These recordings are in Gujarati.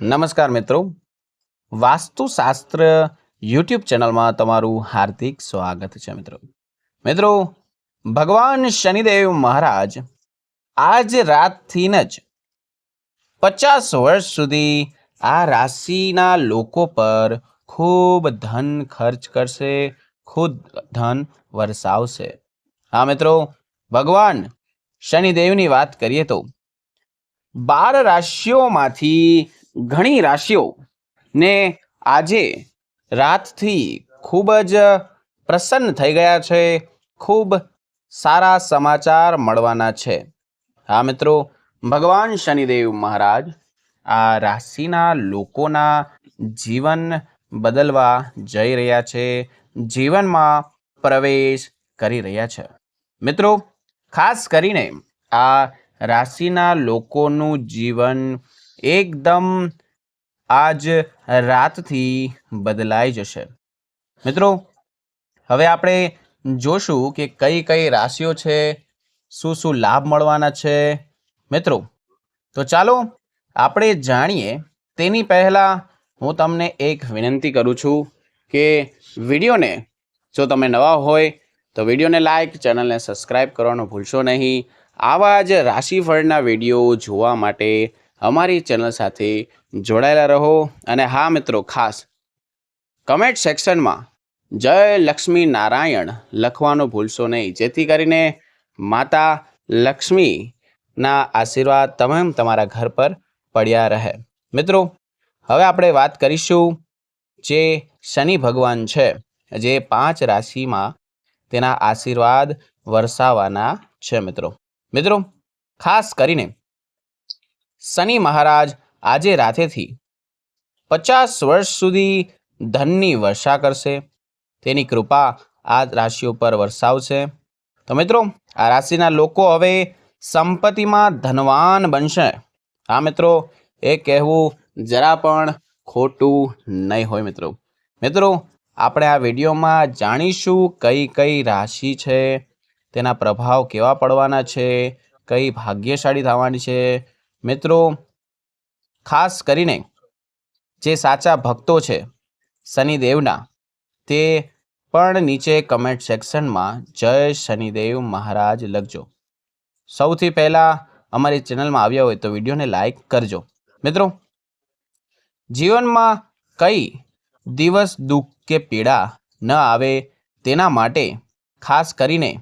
નમસ્કાર મિત્રો. વાસ્તુશાસ્ત્ર યુટ્યુબ ચેનલમાં તમારું હાર્દિક સ્વાગત છે મિત્રો. મિત્રો, ભગવાન શનિદેવ મહારાજ આજ રાતથી જ પચાસ વર્ષ સુધી આ રાશિના લોકો પર ખૂબ ધન ખર્ચ કરશે, ખૂબ ધન વરસાવશે. હા મિત્રો, ભગવાન શનિદેવની વાત કરીએ તો બાર રાશિઓમાંથી ઘણી રાશિઓ ને આજે રાતથી ખૂબ જ પ્રસન્ન થઈ ગયા છે. ખૂબ સારા સમાચાર મળવાના છે. હા મિત્રો, ભગવાન શનિદેવ મહારાજ આ રાશિના લોકોના જીવન બદલવા જઈ રહ્યા છે. જીવનમાં પ્રવેશ કરી રહ્યા છે. મિત્રો, ખાસ કરીને આ રાશિના લોકોનું જીવન એકદમ આજ રાતથી બદલાઈ જશે. મિત્રો, હવે આપણે જોશું કે કઈ કઈ રાશિઓ છે, શું શું લાભ મળવાના છે. મિત્રો, તો ચાલો આપણે જાણીએ. તેની પહેલાં હું તમને એક વિનંતી કરું છું કે વિડીયોને જો તમે નવા હોય, તો વિડીયોને લાઇક ચેનલને સબસ્ક્રાઈબ કરવાનું ભૂલશો નહીં. આવા જ રાશિફળના વીડિયો જોવા માટે અમારી ચેનલ સાથે જોડાયેલા રહો અને હા મિત્રો, ખાસ કમેન્ટ સેક્શનમાં જય લક્ષ્મી નારાયણ લખવાનું ભૂલશો નહીં. જેથી કરીને માતા લક્ષ્મીના આશીર્વાદ તમામ તમારા ઘર પર પડ્યા રહે. મિત્રો, હવે આપણે વાત કરીશું જે શનિ ભગવાન છે, જે પાંચ રાશિમાં તેના આશીર્વાદ વરસાવાના છે મિત્રો. મિત્રો, ખાસ કરીને શનિ મહારાજ આજે રાતેથી પચાસ વર્ષ સુધી ધનની વર્ષા કરશે. તેની કૃપા આ રાશિઓ પર વરસાવશે. તો મિત્રો, આ રાશિના લોકો હવે સંપત્તિમાં ધનવાન બનશે. હા મિત્રો, એ કહેવું જરા પણ ખોટું નહીં હોય મિત્રો. મિત્રો, આપણે આ વિડીયોમાં જાણીશું કઈ કઈ રાશિ છે, તેના પ્રભાવ કેવા પડવાના છે, કઈ ભાગ્યશાળી થવાની છે મિત્રો, ખાસ કરીને જે સાચા ભક્તો છે શનિદેવના, તે પણ નીચે કમેન્ટ સેક્શનમાં જય શનિદેવ મહારાજ લખજો. સૌથી પહેલાં અમારી ચેનલમાં આવ્યા હોય તો વિડીયોને લાઈક કરજો. મિત્રો, જીવનમાં કઈ દિવસ દુઃખ કે પીડા ન આવે તેના માટે ખાસ કરીને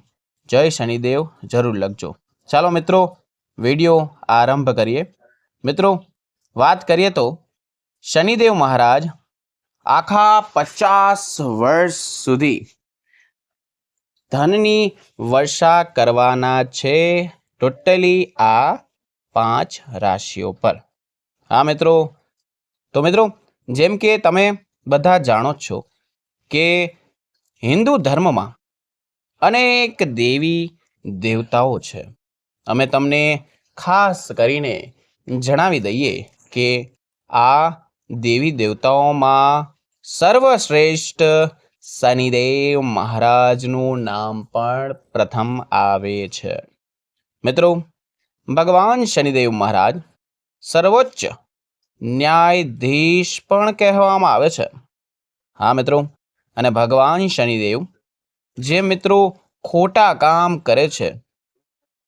જય શનિદેવ જરૂર લખજો. ચાલો મિત્રો વીડિયો આરંભ કરીએ. મિત્રો, વાત કરીએ તો શનિદેવ મહારાજ આખા પચાસ વર્ષ સુધી ધનની વર્ષા કરવાના છે ટોટલી આ પાંચ રાશિઓ પર. હા, મિત્રો? તો મિત્રો, જેમ કે તમે બધા જાણો જ છો કે હિન્દુ ધર્મમાં અનેક દેવી દેવતાઓ છે. અમે તમને ખાસ કરીને જણાવી દઈએ કે આ દેવી દેવતાઓમાં સર્વશ્રેષ્ઠ શનિદેવ મહારાજનું નામ પણ પ્રથમ આવે છે. મિત્રો, ભગવાન શનિદેવ મહારાજ સર્વોચ્ચ ન્યાયાધીશ પણ કહેવામાં આવે છે. હા, મિત્રો, અને ભગવાન શનિદેવ જે મિત્રો ખોટા કામ કરે છે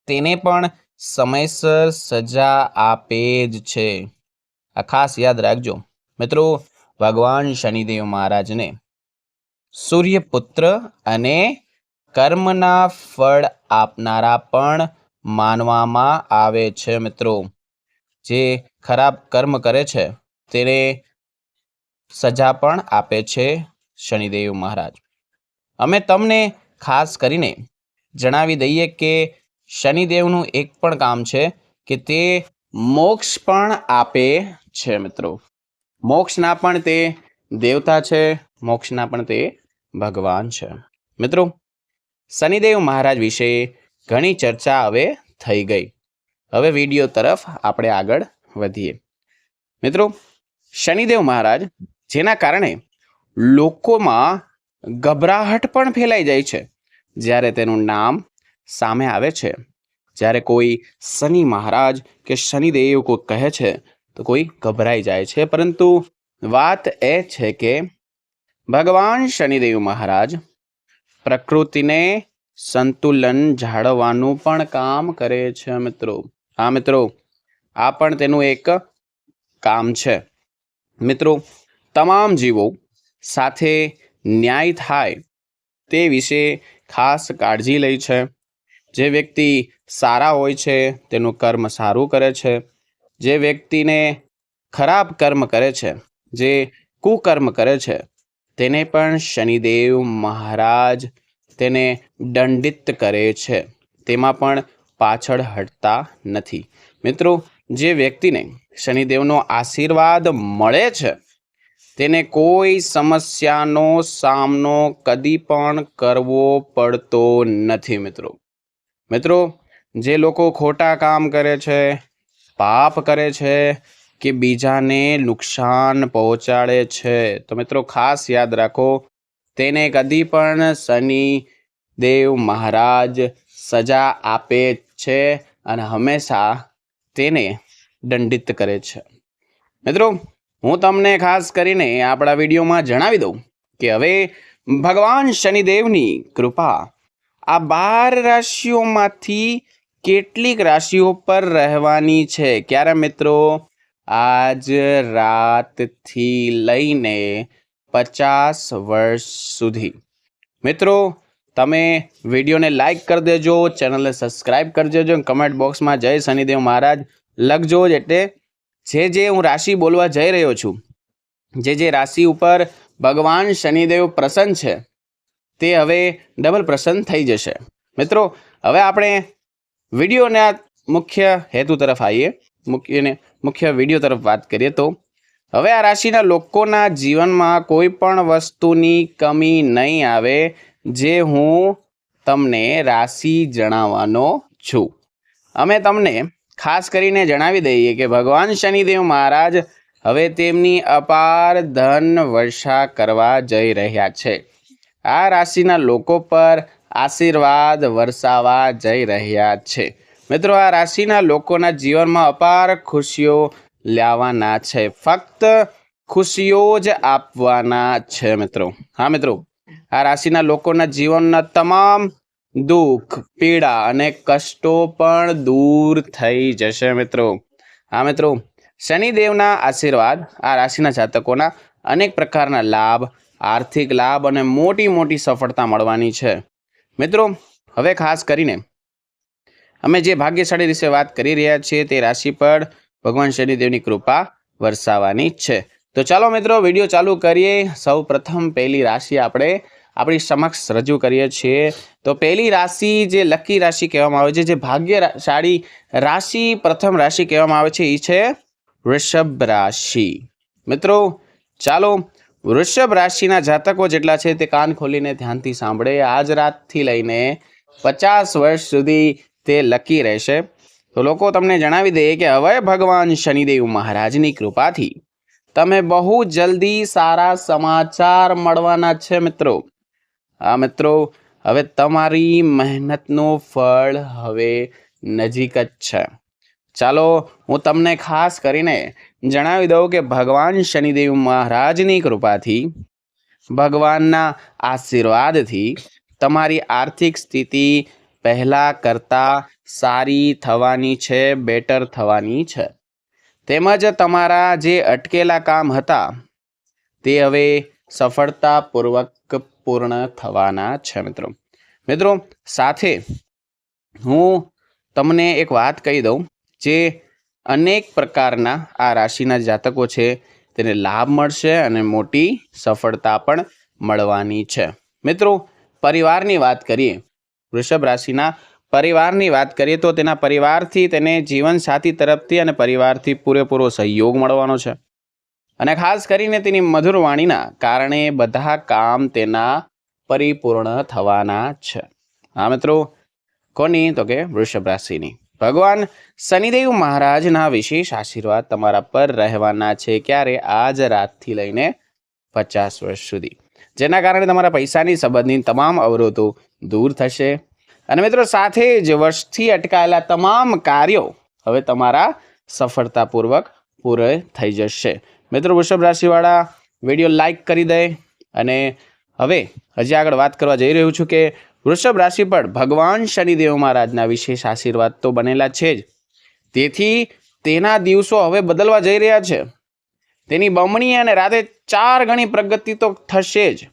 તેને પણ સમયસર સજા આપે જ છે. આ ખાસ યાદ રાખજો. મિત્રો, ભગવાન શનિદેવ મહારાજને સૂર્યપુત્ર અને કર્મના ફળ આપનારા પણ માનવામાં આવે છે, મિત્રો. જે ખરાબ કર્મ કરે છે, તેને સજા પણ આપે છે શનિદેવ મહારાજ. અમે તમને ખાસ કરીને જણાવી દઈએ કે શનિદેવનું એક પણ કામ છે કે તે મોક્ષ પણ આપે છે, મિત્રો. મોક્ષના પણ તે દેવતા છે, મોક્ષના પણ તે ભગવાન છે. મિત્રો, શનિદેવ મહારાજ વિશે ઘણી ચર્ચા હવે થઈ ગઈ. હવે વીડિયો તરફ આપણે આગળ વધીએ. મિત્રો, શનિદેવ મહારાજ જેના કારણે લોકોમાં ગભરાહટ પણ ફેલાઈ જાય છે. જ્યારે તેનું નામ સામે આવે છે. જ્યારે કોઈ શનિ મહારાજ કે શનિદેવ કોઈ કહે છે, તો કોઈ ગભરાઈ જાય છે. પરંતુ વાત એ છે કે ભગવાન શનિદેવ મહારાજ પ્રકૃતિને સંતુલન જાળવવાનું પણ કામ કરે છે મિત્રો. હા મિત્રો, આ પણ તેનું એક કામ છે. મિત્રો, તમામ જીવો સાથે ન્યાય થાય તે વિશે ખાસ કાળજી લે છે. જે વ્યક્તિ સારા હોય છે, તેનું કર્મ સારું કરે છે. જે વ્યક્તિને ખરાબ કર્મ કરે છે, જે કુકર્મ કરે છે, તેને પણ શનિદેવ મહારાજ તેને દંડિત કરે છે. તેમાં પણ પાછળ હટતા નથી. મિત્રો, જે વ્યક્તિને શનિદેવનો આશીર્વાદ મળે છે, તેને કોઈ સમસ્યાનો સામનો કદી પણ કરવો પડતો નથી, મિત્રો. મિત્રો, જે લોકો ખોટા કામ કરે છે, પાપ કરે છે કે બીજાને નુકસાન પહોંચાડે છે, તો મિત્રો ખાસ યાદ રાખો, તેને કદી પણ શનિ દેવ મહારાજ સજા આપે છે અને હંમેશા તેને દંડિત કરે છે. મિત્રો, હું તમને ખાસ કરીને આપણા વિડીયોમાં જણાવી દઉં કે હવે ભગવાન શનિદેવની કૃપા આ બાર રાશિઓમાંથી કેટલીક રાશિઓ પર રહેવાની છે? ક્યારે મિત્રો? આજ રાતથી લઈને પચાસ વર્ષ સુધી. મિત્રો, તમે વિડીયોને લાઇક કરી દેજો, ચેનલને સબસ્ક્રાઈબ કરી દેજો કમેન્ટ બોક્સમાં જય શનિદેવ મહારાજ લખજો, એટલે જે જે હું રાશિ બોલવા જઈ રહ્યો છું, જે જે રાશિ ઉપર ભગવાન શનિદેવ પ્રસન્ન છે તે હવે ડબલ પ્રસન્ન થઈ જશે. મિત્રો, હવે આપણે વિડીયોના મુખ્ય હેતુ તરફ આવીએ. મુખ્યને મુખ્ય વીડિયો તરફ વાત કરીએ તો, હવે આ રાશિના લોકોના જીવનમાં કોઈ પણ વસ્તુની કમી નહીં આવે જે હું તમને રાશિ જણાવવાનો છું. અમે તમને ખાસ કરીને જણાવી દઈએ કે ભગવાન શનિદેવ મહારાજ હવે તેમની અપાર ધન વર્ષા કરવા જઈ રહ્યા છે. આ રાશિના લોકો પર આશીર્વાદ વરસાવા જઈ રહ્યા છે. મિત્રો, આ રાશિના લોકોના જીવનમાં અપાર ખુશીઓ લાવવાના છે. ફક્ત ખુશીઓ જ આપવાના છે મિત્રો. હા, મિત્રો? આ રાશિના લોકોના જીવનના તમામ દુઃખ, પીડા અને કષ્ટો પણ દૂર થઈ જશે મિત્રો. હા, મિત્રો? શનિદેવના આશીર્વાદ આ રાશિના જાતકોના અનેક પ્રકારના લાભ આર્થિક લાભ અને મોટી મોટી સફળતા મળવાની છે. મિત્રો, હવે ખાસ કરીને અમે જે ભાગ્યશાળી વિશે વાત કરી રહ્યા છીએ તે રાશિ પર ભગવાન શનિદેવની કૃપા વરસાવવાની છે. તો ચાલો મિત્રો, વીડિયો ચાલુ કરીએ. સૌ પ્રથમ પહેલી રાશિ આપણે આપણી સમક્ષ રજૂ કરીએ છીએ. તો પહેલી રાશિ જે લકી રાશિ કહેવામાં આવે છે, જે ભાગ્યશાળી રાશિ, પ્રથમ રાશિ કહેવામાં આવે છે એ છે વૃષભ રાશિ. મિત્રો, ચાલો વૃષભ રાશિના જાતકો જેટલા છે તે કાન ખોલીને ધ્યાનથી સાંભળે. આજ રાતથી લઈને પચાસ વર્ષ સુધી તે લકી રહેશે. તો લોકો તમને જણાવી દઈએ કે હવે ભગવાન શનિદેવ મહારાજની કૃપાથી તમે બહુ જલ્દી સારા સમાચાર મળવાના છે મિત્રો. આ મિત્રો, હવે તમારી મહેનતનું ફળ હવે નજીક જ છે. ચાલો, હું તમને ખાસ કરીને જણાવી દઉં કે ભગવાન શનિદેવ મહારાજની કૃપાથી, ભગવાનના આશીર્વાદથી તમારી આર્થિક સ્થિતિ પહેલાં કરતાં સારી થવાની છે બેટર થવાની છે. તેમજ તમારા જે અટકેલા કામ હતા, તે હવે સફળતાપૂર્વક પૂર્ણ થવાના છે, મિત્રો. મિત્રો, સાથે હું તમને એક વાત કહી દઉં. જે અનેક પ્રકારના આ રાશિના જાતકો છે, તેને લાભ મળશે અને મોટી સફળતા પણ મળવાની છે. મિત્રો, પરિવારની વાત કરીએ, વૃષભ રાશિના પરિવારની વાત કરીએ તો તેના પરિવારથી તેને જીવનસાથી તરફથી અને પરિવારથી પૂરેપૂરો સહયોગ મળવાનો છે. અને ખાસ કરીને તેની મધુર વાણીના કારણે બધા કામ તેના પરિપૂર્ણ થવાના છે. હા મિત્રો, કોની? તો કે વૃષભ રાશિની. ભગવાન શનિદેવ મહારાજના વિશેષ આશીર્વાદ તમારા પર રહેવાના છે ક્યારે? આજ રાતથી લઈને પચાસ વર્ષ સુધી. જેના કારણે તમારા પૈસાની સંબંધની તમામ અવરોધો દૂર થશે. અને મિત્રો, સાથે જ વર્ષથી અટકાયેલા તમામ કાર્યો હવે તમારા સફળતાપૂર્વક પૂરે થઈ જશે. મિત્રો, વૃષભ રાશિવાળા, વીડિયો લાઈક કરી દે અને હવે હજી આગળ વાત કરવા જઈ રહ્યું છું કે વૃષભ રાશિ પર ભગવાન શનિદેવ મહારાજના વિશેષ આશીર્વાદ તો બનેલા છે જ. તેથી તેના દિવસો હવે બદલવા જઈ રહ્યા છે. તેની બમણી અને રાતે ચાર ગણી પ્રગતિ તો થશે જ.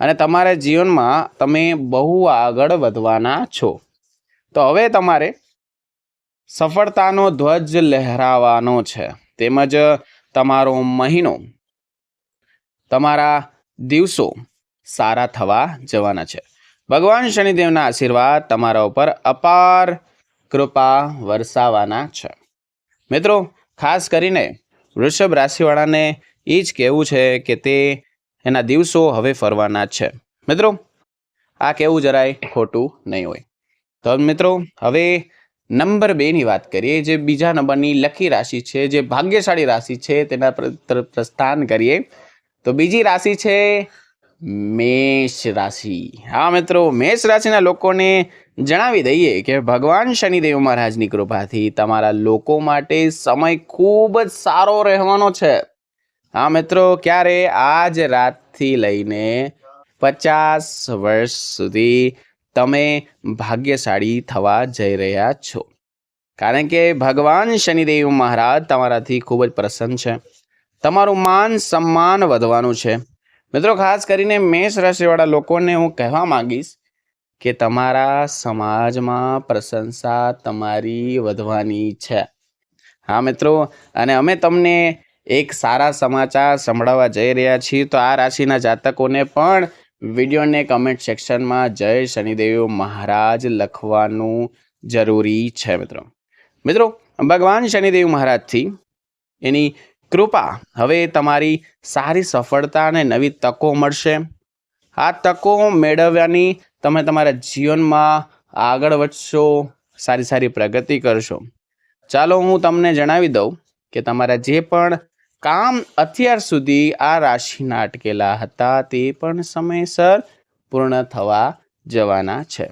અને તમારા જીવનમાં તમે બહુ આગળ વધવાના છો. તો હવે તમારે સફળતાનો ધ્વજ લહેરાવાનો છે. તેમજ તમારો મહિનો, તમારા દિવસો સારા થવા જવાના છે. ભગવાન શનિદેવના આશીર્વાદ તમારા ઉપર અપાર કૃપા વરસાવાના છે. મિત્રો, ખાસ કરીને વૃષભ રાશિવાળાને એ જ કહેવું છે કે તે એના દિવસો હવે ફરવાના છે. મિત્રો, આ કહેવું જરાય ખોટું નહીં હોય. તો મિત્રો, હવે નંબર બેની વાત કરીએ, જે બીજા નંબરની લકી રાશિ છે, જે ભાગ્યશાળી રાશિ છે, તેના પ્રસ્થાન કરીએ. તો બીજી રાશિ છે મેષ રાશિ. હા, મિત્રો, મેષ રાશિના લોકોને જણાવી દઈએ કે ભગવાન શનિદેવ મહારાજની કૃપાથી તમારા લોકો માટે સમય ખૂબ જ સારો રહેવાનો છે. હા, મિત્રો, ક્યારે? આજ રાતથી લઈને પચાસ વર્ષ સુધી તમે ભાગ્યશાળી થવા જઈ રહ્યા છો. કારણ કે ભગવાન શનિદેવ મહારાજ તમારાથી ખૂબ જ પ્રસન્ન છે. તમારું માન, સન્માન વધવાનું છે. મિત્રો, ખાસ કરીને મેષ રાશિવાળા લોકોને હું કહેવા માંગીશ કે તમારા સમાજમાં પ્રશંસા તમારી વધવાની છે. હા, મિત્રો, અને અમે તમને એક સારા સમાચાર સંભળાવવા જઈ રહ્યા છીએ. તો આ રાશિના જાતકોને પણ વિડીયોને કમેન્ટ સેક્શનમાં જય શનિદેવ મહારાજ લખવાનું જરૂરી છે, મિત્રો. મિત્રો, ભગવાન શનિદેવ મહારાજથી એની કૃપા, હવે તમારી સારી સફળતા અને નવી તકો મળશે. આ તકો મેળવવાની તમે તમારા જીવનમાં આગળ વધશો, સારી સારી પ્રગતિ કરશો. ચાલો હું તમને જણાવી દઉં કે તમારા જે પણ કામ અત્યાર સુધી આ રાશિના અટકેલા હતા તે પણ સમયસર પૂર્ણ થવા જવાના છે.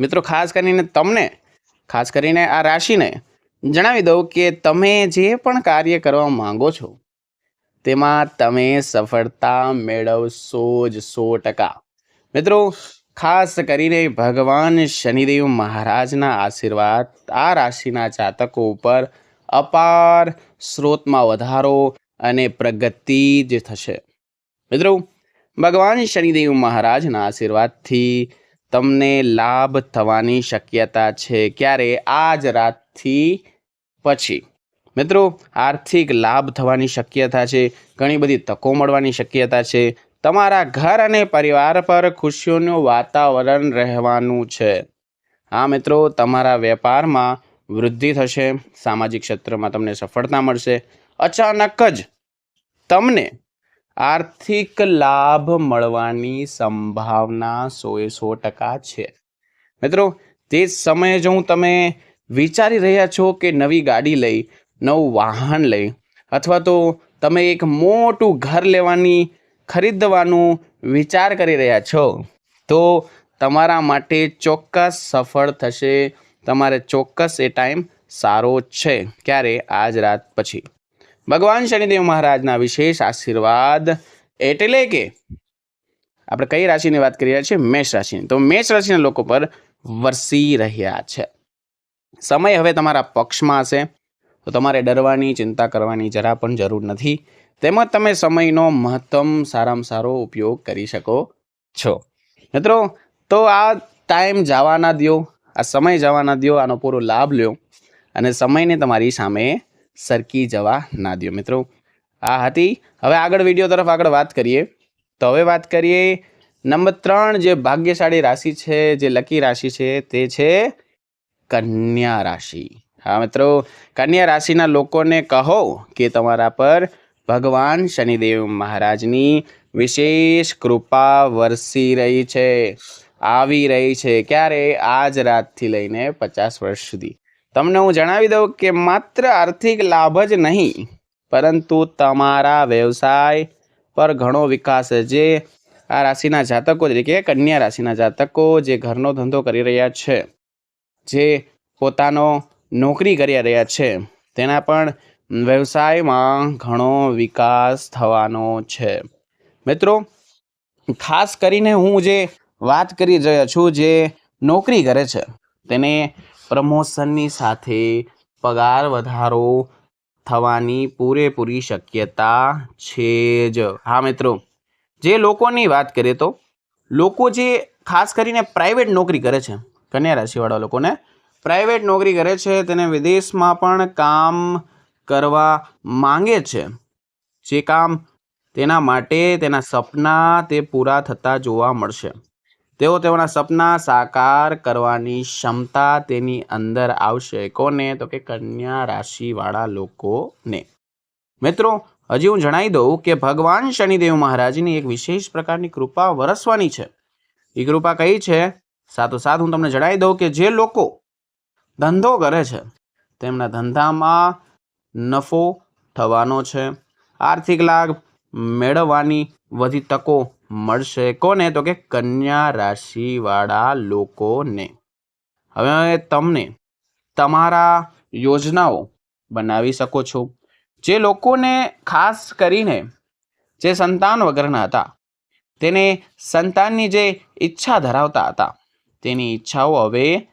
મિત્રો, ખાસ કરીને તમને, ખાસ કરીને આ રાશિને જણાવી દઉં કે તમે જે પણ કાર્ય કરવા માંગો છો, તેમાં તમે સફળતા મેળવશો જ સો ટકા. મિત્રો, ખાસ કરીને ભગવાન શનિદેવ મહારાજના આશીર્વાદ, આ રાશિના જાતકો ઉપર અપાર સ્રોતમાં વધારો અને પ્રગતિ જ થશે. મિત્રો, ભગવાન શનિદેવ મહારાજના આશીર્વાદથી તમને લાભ થવાની શક્યતા છે. ક્યારે? આજ રાતથી પછી. મિત્રો, આર્થિક લાભ થવાની શક્યતા છે, ઘણી બધી તકો મળવાની શક્યતા છે. તમારા ઘર અને પરિવાર પર ખુશીઓનું વાતાવરણ રહેવાનું છે. હા, મિત્રો, તમારા વેપારમાં વૃદ્ધિ થશે, સામાજિક ક્ષેત્રમાં તમને સફળતા મળશે. અચાનક જ તમને આર્થિક લાભ મળવાની સંભાવના સોએ સો ટકા છે. મિત્રો, તે જ સમયે જો હું તમે વિચારી રહ્યા છો કે નવી ગાડી લઈ, નવું વાહન લઈ, અથવા તો તમે એક મોટું ઘર લેવાની, ખરીદવાનું વિચાર કરી રહ્યા છો, તો તમારા માટે ચોક્કસ સફળ થશે. તમારે ચોક્કસ એ ટાઈમ સારો છે. ક્યારે? આજ રાત પછી. ભગવાન શનિદેવ મહારાજના વિશેષ આશીર્વાદ એટલે કે આપણે કઈ રાશિની વાત કરી રહ્યા છીએ? મેષ રાશિની. તો મેષ રાશિના લોકો પર વરસી રહ્યા છે. સમય હવે તમારા પક્ષમાં હશે. તો તમારે ડરવાની, ચિંતા કરવાની જરા પણ જરૂર નથી. તેમજ તમે સમયનો મહત્તમ સારામાં સારો ઉપયોગ કરી શકો છો. મિત્રો, તો આ ટાઈમ જવા ના દ્યો, આ સમય જવા ના દ્યો, આનો પૂરો લાભ લ્યો અને સમયને તમારી સામે સરકી જવા ના દ્યો. મિત્રો, આ હતી. હવે આગળ વીડિયો તરફ આગળ વાત કરીએ. તો હવે વાત કરીએ નંબર ત્રણ, જે ભાગ્યશાળી રાશિ છે, જે લકી રાશિ છે, તે છે કન્યા રાશિ. હા, મિત્રો, કન્યા રાશિના લોકોને કહો કે તમારા પર ભગવાન શનિદેવ મહારાજની વિશેષ કૃપા વરસી રહી છે, આવી રહી છે. ક્યારે? આજ રાતથી લઈને પચાસ વર્ષ સુધી. તમને હું જણાવી દઉં કે માત્ર આર્થિક લાભ જ નહીં, પરંતુ તમારા વ્યવસાય પર ઘણો વિકાસ જે આ રાશિના જાતકો તરીકે કન્યા રાશિના જાતકો જે ઘરનો ધંધો કરી રહ્યા છે. જે પોતાનો નોકરી કરી રહ્યા છે. તેના પણ વ્યવસાયમાં ઘણો વિકાસ થવાનો છે. મિત્રો, ખાસ કરીને હું જે વાત કરી રહ્યો છું જે નોકરી કરે છે, તેને પ્રમોશનની સાથે પગાર વધારો થવાની પૂરેપૂરી શક્યતા છે જ. હા, મિત્રો, જે લોકોની વાત કરીએ તો લોકો જે ખાસ કરીને પ્રાઇવેટ નોકરી કરે છે કન્યા રાશિવાળા લોકોને પ્રાઇવેટ નોકરી કરે છે, તેને વિદેશમાં પણ કામ કરવા માંગે છે. જે કામ તેના માટે, તેના સપના તે પૂરા થતા જોવા મળશે. તેઓ તેઓના સપના સાકાર કરવાની ક્ષમતા તેની અંદર આવશે. કોને? તો કે કન્યા રાશિવાળા લોકોને. મિત્રો, હજી હું જણાવી દઉં કે ભગવાન શનિદેવ મહારાજની એક વિશેષ પ્રકારની કૃપા વરસવાની છે. એ કૃપા કઈ છે? સાથોસાથ હું તમને જણાવી દઉં કે જે લોકો ધંધો કરે છે, તેમના ધંધામાં નફો થવાનો છે. આર્થિક લાભ મેળવવાની વધી તકો મળશે. કોને? તો કે કન્યા રાશિવાળા લોકોને. હવે તમને તમારા યોજનાઓ બનાવી શકો છો. જે લોકોને ખાસ કરીને જે સંતાન વગરના હતા, તેને સંતાનની જે ઈચ્છા ધરાવતા હતા તેની ઈચ્છાઓ હવે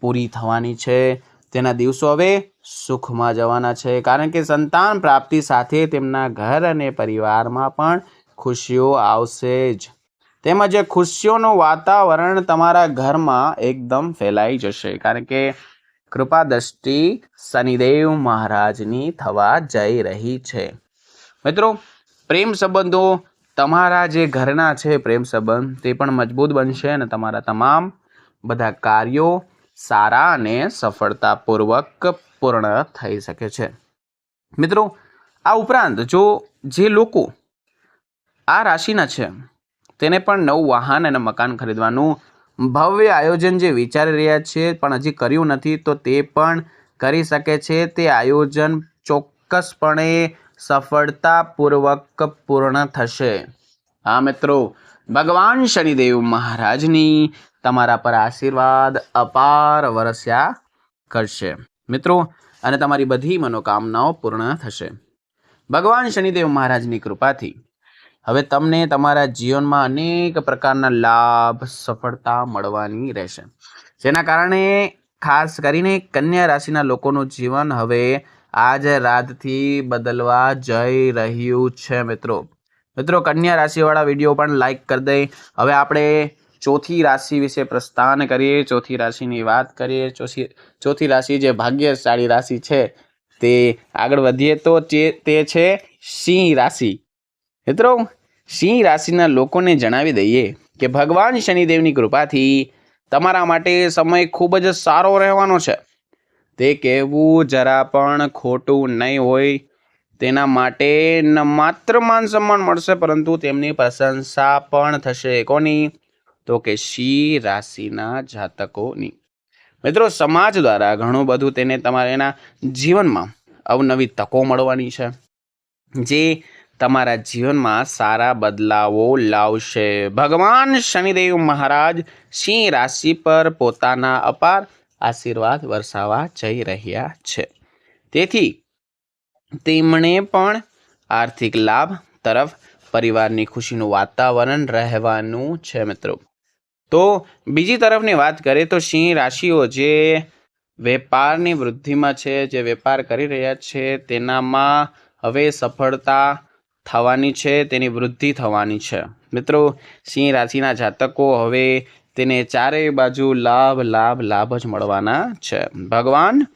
પૂરી થવાની છે. તેના દિવસો હવે સુખમાં જવાના છે. કારણ કે સંતાન પ્રાપ્તિ સાથે તેમના ઘર અને પરિવારમાં પણ ખુશીઓ આવશે જ. તેમજ ખુશીઓનું વાતાવરણ તમારા ઘરમાં એકદમ ફેલાઈ જશે. કારણ કે કૃપા દ્રષ્ટિ શનિદેવ મહારાજની થવા જઈ રહી છે. મિત્રો, પ્રેમ સંબંધો તમારા જે ઘરના છે પ્રેમ સંબંધ, તે પણ મજબૂત બનશે અને તમારા તમામ બધા કાર્યો સારા અને સફળતાપૂર્વક પૂર્ણ થઈ શકે છે. મિત્રો, આ ઉપરાંત જો જે લોકો આ રાશિના છે, તેને પણ નવું વાહન અને મકાન ખરીદવાનું ભવ્ય આયોજન જે વિચારી રહ્યા છે, પણ હજી કર્યું નથી, તો તે પણ કરી શકે છે. તે આયોજન ચોક્કસપણે સફળતાપૂર્વક પૂર્ણ થશે. હા, મિત્રો, ભગવાન શનિદેવ મહારાજની તમારા પર આશીર્વાદ અપાર વરસ્યા કરશે. મિત્રો, અને તમારી બધી મનોકામનાઓ પૂર્ણ થશે. ભગવાન શનિદેવ મહારાજની કૃપાથી. હવે તમને તમારા જીવનમાં અનેક પ્રકારના લાભ, સફળતા મળવાની રહેશે. જેના કારણે ખાસ કરીને કન્યા રાશિના લોકોનું જીવન હવે આજ રાતથી બદલવા જઈ રહ્યું છે, મિત્રો. મિત્રો, કન્યા રાશિવાળા વીડિયો પણ લાઈક કરી દઈ હવે આપણે ચોથી રાશિ વિશે પ્રસ્થાન કરીએ. ચોથી રાશિની વાત કરીએ. ચોથી ચોથી રાશિ જે ભાગ્યશાળી રાશિ છે, તે આગળ વધીએ તે તે છે સિંહ રાશિ. મિત્રો, સિંહ રાશિના લોકોને જણાવી દઈએ કે ભગવાન શનિદેવની કૃપાથી તમારા માટે સમય ખૂબ જ સારો રહેવાનો છે. તે કહેવું જરા પણ ખોટું નહીં હોય. તેના માટે ન માત્ર માન સન્માન મળશે, પરંતુ તેમની પ્રશંસા પણ થશે. કોની? તો કે શી રાશિના જાતકોની. મિત્રો, સમાજ દ્વારા ઘણું બધું તેને તમારે એના જીવનમાં અવનવી તકો મળવાની છે, જે તમારા જીવનમાં સારા બદલાવો લાવશે. ભગવાન શનિદેવ મહારાજ સિંહ રાશિ પર પોતાના અપાર આશીર્વાદ વરસાવવા જઈ રહ્યા છે. તેથી તેમણે પણ આર્થિક લાભ તરફ પરિવારની ખુશીનું વાતાવરણ રહેવાનું છે મિત્રો. તો બીજી તરફની વાત કરીએ તો સિંહ રાશિઓ જે વેપારની વૃદ્ધિમાં છે, જે વેપાર કરી રહ્યા છે, તેનામાં હવે સફળતા થવાની છે, તેની વૃદ્ધિ થવાની છે. મિત્રો, સિંહ રાશિના જાતકો હવે તેને ચારેય બાજુ લાભ લાભ લાભ જ મળવાના છે. ભગવાન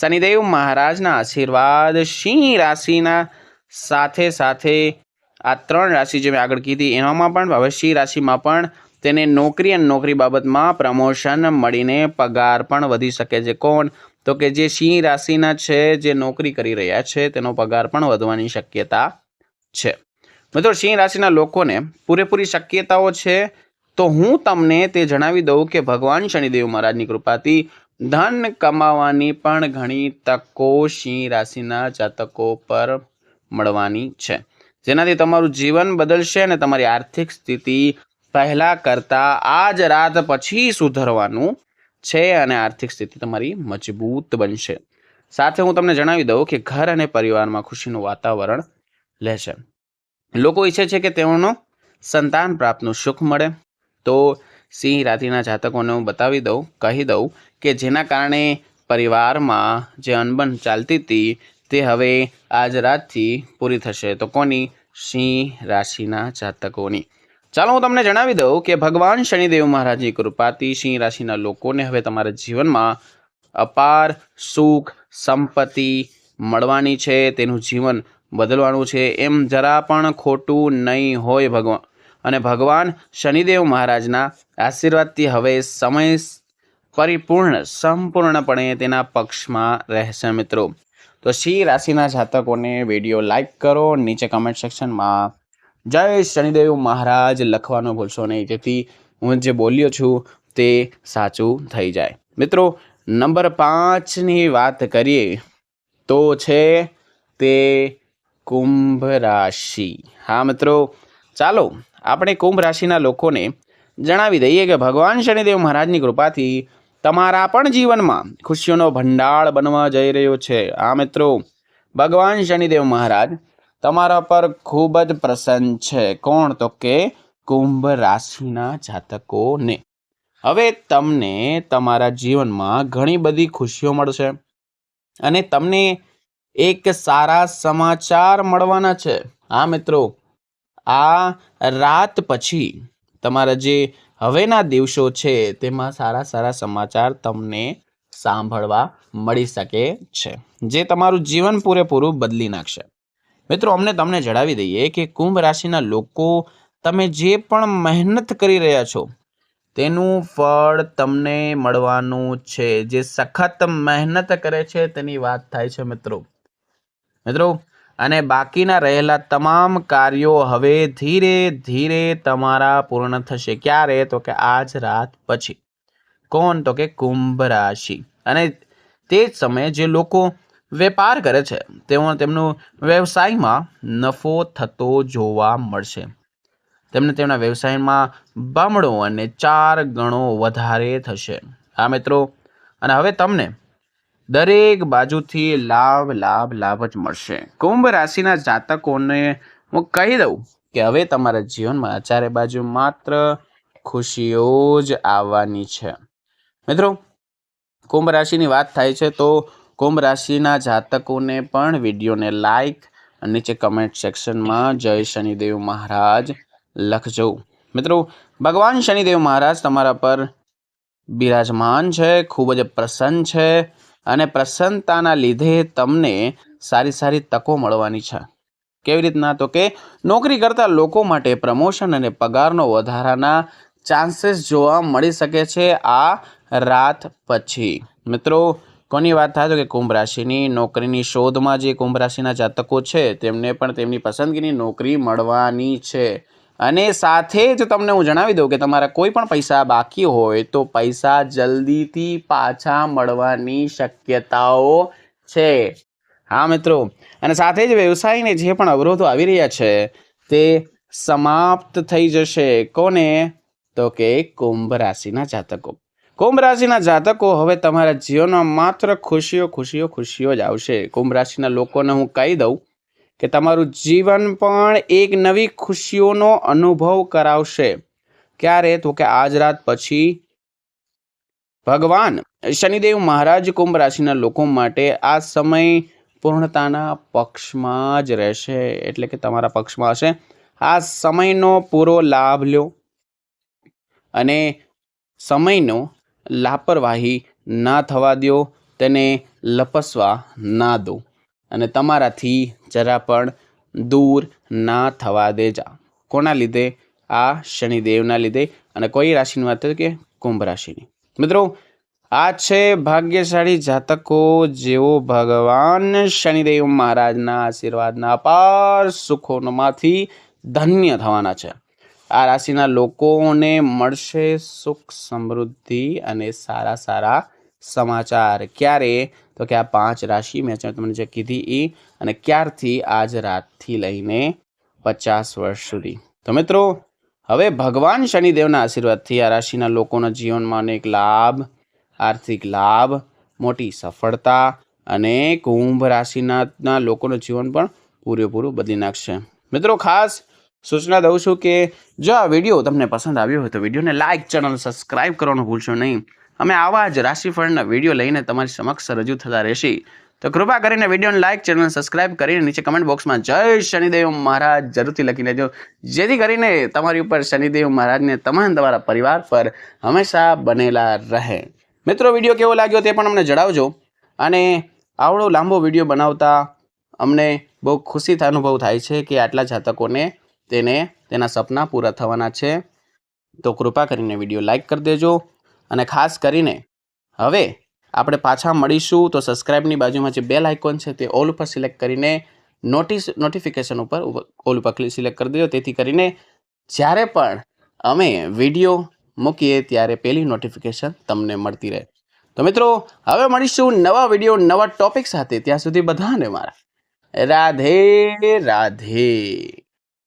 શનિદેવ મહારાજના આશીર્વાદ સિંહ રાશિના સાથે સાથે આ ત્રણ રાશિ જે મેં આગળ કીધી એનામાં પણ હવે સિંહ રાશિમાં પણ તેને નોકરી અને નોકરી બાબતમાં પ્રમોશન મળીને પગાર પણ વધી શકે છે. કોણ? તો કે જે સિંહ રાશિના છે, જે નોકરી કરી રહ્યા છે, તેનો પગાર પણ વધવાની શક્યતા છે. મિત્રો, સિંહ રાશિના લોકોને પૂરેપૂરી શક્યતાઓ છે તો હું તમને તે જણાવી દઉં કે ભગવાન શનિદેવ મહારાજની કૃપાથી ધન કમાવાની પણ ઘણી તકો સિંહ રાશિના જાતકો પર મળવાની છે. જેનાથી તમારું જીવન બદલશે અને તમારી આર્થિક સ્થિતિ પહેલાં કરતાં આજ રાત પછી સુધરવાનું છે અને આર્થિક સ્થિતિ તમારી મજબૂત બનશે. સાથે હું તમને જણાવી દઉં કે ઘર અને પરિવારમાં ખુશીનું વાતાવરણ રહેશે. લોકો ઈચ્છે છે કે તેઓનો સંતાન પ્રાપ્તનું સુખ મળે. તો સિંહ રાશિના જાતકોને હું બતાવી દઉં, કહી દઉં કે જેના કારણે પરિવારમાં જે અનબન ચાલતી હતી તે હવે આજ રાતથી પૂરી થશે. તો કોની? સિંહ રાશિના જાતકોની. ચાલો હું તમને જણાવી દઉં કે ભગવાન શનિદેવ મહારાજની કૃપાથી સિંહ રાશિના લોકોને હવે તમારા જીવનમાં અપાર સુખ, સંપત્તિ મળવાની છે, તેનું જીવન બદલવાનું છે. એમ જરા પણ ખોટું નહીં હોય ભગવાન. અને ભગવાન શનિદેવ મહારાજના આશીર્વાદથી હવે સમય પરિપૂર્ણ, સંપૂર્ણપણે તેના પક્ષમાં રહેશે મિત્રો. તો સિંહ રાશિના જાતકોને વીડિયો લાઈક કરો, નીચે કમેન્ટ સેક્શનમાં જય શનિદેવ મહારાજ લખવાનું ભૂલશો નહીં. જેથી હું જે બોલ્યો છું તે સાચું થઈ જાય. મિત્રો, નંબર પાંચની વાત કરીએ તો છે તે કુંભ રાશિ. હા મિત્રો, ચાલો આપણે કુંભ રાશિના લોકોને જણાવી દઈએ કે ભગવાન શનિદેવ મહારાજની કૃપાથી તમારા પણ જીવનમાં ખુશીઓનો ભંડાર બનવા જઈ રહ્યો છે. આ મિત્રો, ભગવાન શનિદેવ મહારાજ તમારા પર ખૂબ જ પ્રસન્ન છે. કોણ? તો કે કુંભ રાશિના જાતકોને. હવે તમને તમારા જીવનમાં ઘણી બધી ખુશીઓ મળશે અને તમને એક સારા સમાચાર મળવાના છે. હા મિત્રો આ રાત પછી તમારા જે હવેના દિવસો છે તેમાં સારા સારા સમાચાર તમને સાંભળવા મળી શકે છે, જે તમારું જીવન પૂરેપૂરું બદલી નાખશે. મિત્રો, અમને તમને જણાવી દઈએ કે કુંભ રાશિના લોકો તમે જે પણ મહેનત કરી રહ્યા છો, તેનું ફળ તમને મળવાનું છે. જે સખત મહેનત કરે છે, તેની વાત થાય છે, મિત્રો. મિત્રો અને બાકીના રહેલા તમામ કાર્યો હવે ધીરે ધીરે તમારા પૂર્ણ થશે. ક્યારે? તો કે આજ રાત પછી. કોણ? તો કે કુંભ રાશિ. અને તે જ સમયે જે લોકો વેપાર કરે છે, તેઓ તેમનો વ્યવસાયમાં નફો થતો જોવા મળશે. તેમને તેમના વ્યવસાયમાં બમણો અને ચાર ગણો વધારે થશે. આ મિત્રો, અને હવે તમને દરેક બાજુથી લાભ લાભ લાભ જ મળશે. કુંભ રાશિના જાતકોને હું કહી દઉં કે હવે તમારા જીવનમાં ચારે બાજુ માત્ર ખુશીઓ જ આવવાની છે. મિત્રો, કુંભ રાશિની વાત થાય છે તો કુંભ રાશિના જાતકોને પણ વિડીયોને લાઈક અને નીચે કમેન્ટ સેક્શનમાં જય શનિદેવ મહારાજ લખજો. મિત્રો, ભગવાન શનિદેવ મહારાજ તમારા પર બિરાજમાન છે, ખૂબ જ પ્રસન્ન છે. અને પ્રસન્નતાના લીધે તમને સારી સારી તકો મળવાની છે. કેવી રીતના? તો કે નોકરી કરતા લોકો માટે પ્રમોશન અને પગારનો વધારાના ચાન્સીસ જોવા મળી શકે છે આ રાત પછી. મિત્રો, કોની વાત થાય તો કે કુંભ રાશિની નોકરીની શોધમાં જે કુંભ રાશિના જાતકો છે તેમને પણ તેમની પસંદગીની નોકરી મળવાની છે. અને સાથે જ તમને હું જણાવી દઉં કે તમારા કોઈ પણ પૈસા બાકી હોય તો પૈસા જલ્દીથી પાછા મળવાની શક્યતાઓ છે. હા, મિત્રો. અને સાથે જ વ્યવસાયને જે પણ અવરોધો આવી રહ્યા છે તે સમાપ્ત થઈ જશે. કોને? તો કે કુંભ રાશિના જાતકો. કુંભ રાશિના જાતકો હવે તમારા જીવનમાં માત્ર ખુશીઓ ખુશીઓ ખુશીઓ જ આવશે. કુંભ રાશિના લોકોને હું કહી દઉં કે તમારું જીવન પણ એક નવી ખુશીઓનો અનુભવ કરાવશે. ક્યારે? તો કે આજ રાત પછી. ભગવાન શનિદેવ મહારાજ કુંભ રાશિના લોકો માટે આ સમય પૂર્ણતાના પક્ષમાં જ રહેશે. એટલે કે તમારા પક્ષમાં હશે. આ સમયનો પૂરો લાભ લ્યો અને સમયનો લાપરવાહી ના થવા દો. તેને લપસવા ના દો. અને તમારાથી જરા પણ દૂર ના થવા દેજા. કોના લીધે? આ શનિદેવના લીધે. અને કોઈ રાશિની વાત કે કુંભ રાશિની. મિત્રો, આ છે ભાગ્યશાળી જાતકો જેઓ ભગવાન શનિદેવ મહારાજના આશીર્વાદના અપાર સુખોમાંથી ધન્ય થવાના છે. આ રાશિના લોકોને મળશે સુખ સમૃદ્ધિ અને સારા સારા સમાચાર. ક્યારે? તો કે આ પાંચ રાશિ મેં તમને જે કીધી એ અને ક્યારથી આજ રાતથી લઈને પચાસ વર્ષ સુધી. તો મિત્રો, હવે ભગવાન શનિદેવના આશીર્વાદથી આ રાશિના લોકોના જીવનમાં અનેક લાભ, આર્થિક લાભ, મોટી સફળતા અને કુંભ રાશિના લોકોનું જીવન પણ પૂરેપૂરું બદલી નાખશે. મિત્રો, ખાસ સૂચના દઉં છું કે જો આ વીડિયો તમને પસંદ આવ્યો હોય તો વિડીયોને લાઇક ચેનલ સબસ્ક્રાઈબ કરવાનું ભૂલશો નહીં. અમે આવા જ રાશિફળના વીડિયો લઈને તમારી સમક્ષ રજૂ થતા રહેશે. તો કૃપા કરીને વિડીયોને લાઇક ચેનલ સબસ્ક્રાઇબ કરીને નીચે કમેન્ટ બોક્સમાં જય શનિદેવ મહારાજ જરૂરથી લખી લેજો જેથી કરીને તમારી ઉપર શનિદેવ મહારાજને તમામ તમારા પરિવાર પર હંમેશા બનેલા રહે. મિત્રો, વીડિયો કેવો લાગ્યો તે પણ અમને જણાવજો. અને આવડો લાંબો વીડિયો બનાવતા અમને બહુ ખુશી અનુભવ થાય છે કે આટલા જાતકોને તેને, તેના સપના પૂરા થવાના છે. તો કૃપા કરીને વીડિયો લાઈક કરી દેજો. અને ખાસ કરીને હવે આપણે પાછા મળીશું તો સબસ્ક્રાઇબની બાજુમાં જે બેલ આઇકોન છે તે ઓલ ઉપર સિલેક્ટ કરીને નોટિસ નોટિફિકેશન ઉપર ઓલ ઉપર સિલેક્ટ કરી દો તેથી કરીને જ્યારે પણ અમે વીડિયો મૂકીએ ત્યારે પહેલી નોટિફિકેશન તમને મળતી રહે. તો મિત્રો, હવે મળીશું નવા વીડિયો નવા ટોપિક સાથે. ત્યાં સુધી બધાને મારા. રાધે રાધે.